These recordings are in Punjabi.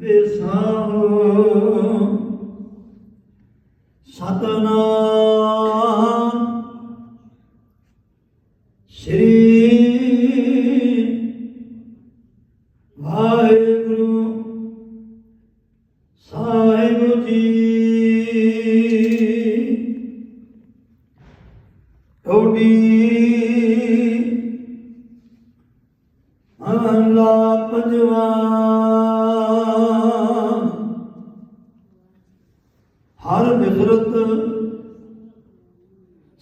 ਵਿਸਾਹੋ ਸਤਨਾਮ ਸ੍ਰੀ ਵਾਹਿਗੁਰੂ ਸਾਹਿਬ ਜੀ। ਟੋਡੀ ਮਹਲਾ ਪੰਜਵਾ ਹਰ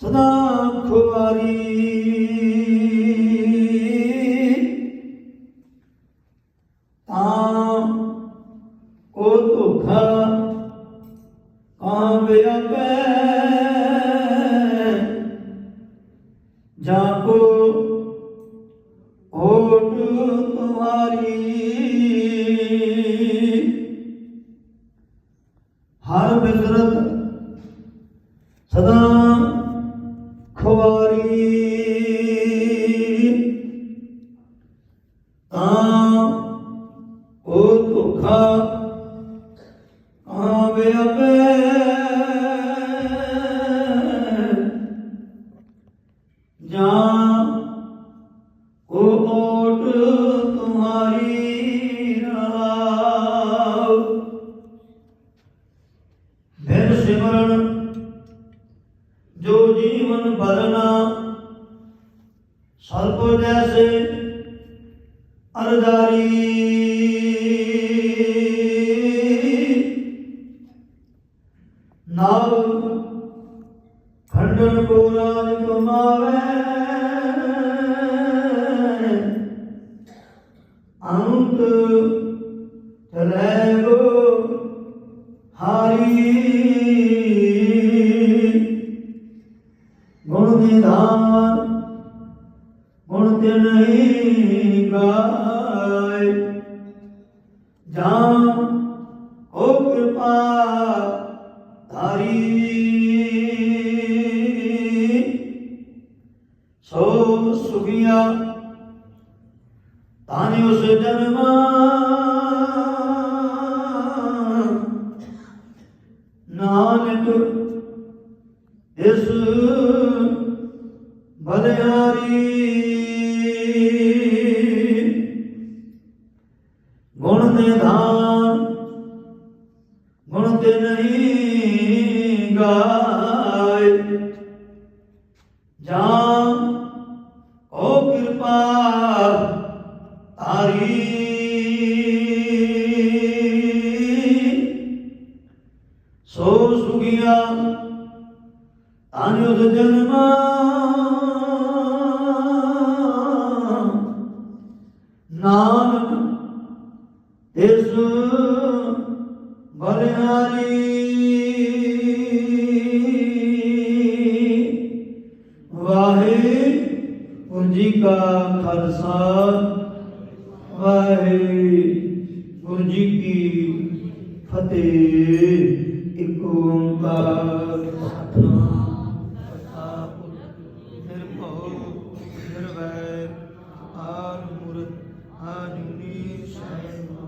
ਸਦਾ ਖੁਆਰੀ ਤਾਂ ਉਹ ਧੋਖਾ ਕਾਮਯਾਬੈ ਜਾ ਕੋ ਓਟ ਤੁਮਾਰੀ ਹਰ ਬਿਸਰਤ ਸਦਾ ਖਵਾਰੀ ਤਾਂ ਉਹ ਧੋਖਾ ਆਵੇ ਅਬੇ ਜਾਂ ਉਹ ਓਟ ਤੁਮਾਰੀ ਰਾਵ ਫਿਰ ਸਿਮਰਨ ਜੋ ਜੀਵਨ ਭਰਨਾ, ਸਰਪ ਜੈਸੇ ਅਰਦਾਰੀ ਨਾਵ ਖੰਡਨ ਕੋ ਰਾਜ ਕਮਾਵੇ ਅੰਤ ਚਲੇ ਗੋ ਹਾਰੀ। ਨਿਧਾਨ ਗੁਣ ਤੇ ਨਹੀਂ ਗਾਏ। ਜਾਂ ਹੋ ਕਿਰਪਾ ਧਾਰੀ। ਸੋ ਸੁਖੀਆ ਤਾਨੀ ਉਸ ਜਨਮਾ। ਨਾਨਕ ਇਸ ਬਲਿਆਰੀ ਗੁਣ ਨਿਧਾਨ ਗੁਣ ਤੇ ਨਹੀਂ ਗਾਏ। ਜਾਂ ਓ ਕਿਰਪਾ ਤਾਰੀ ਸੋ ਸੁਗਿਆ ਅਨੁਦ ਜਨਮਾ। ਨਾਨਕ ਇਸ ਬਲਿਆਰੀ ਵਾਹਿਗੁਰੂ ਜੀ ਕਾ ਖਾਲਸਾ ਵਾਹਿਗੁਰੂ ਜੀ ਕੀ ਫਤਿਹ। Adonai Shalom.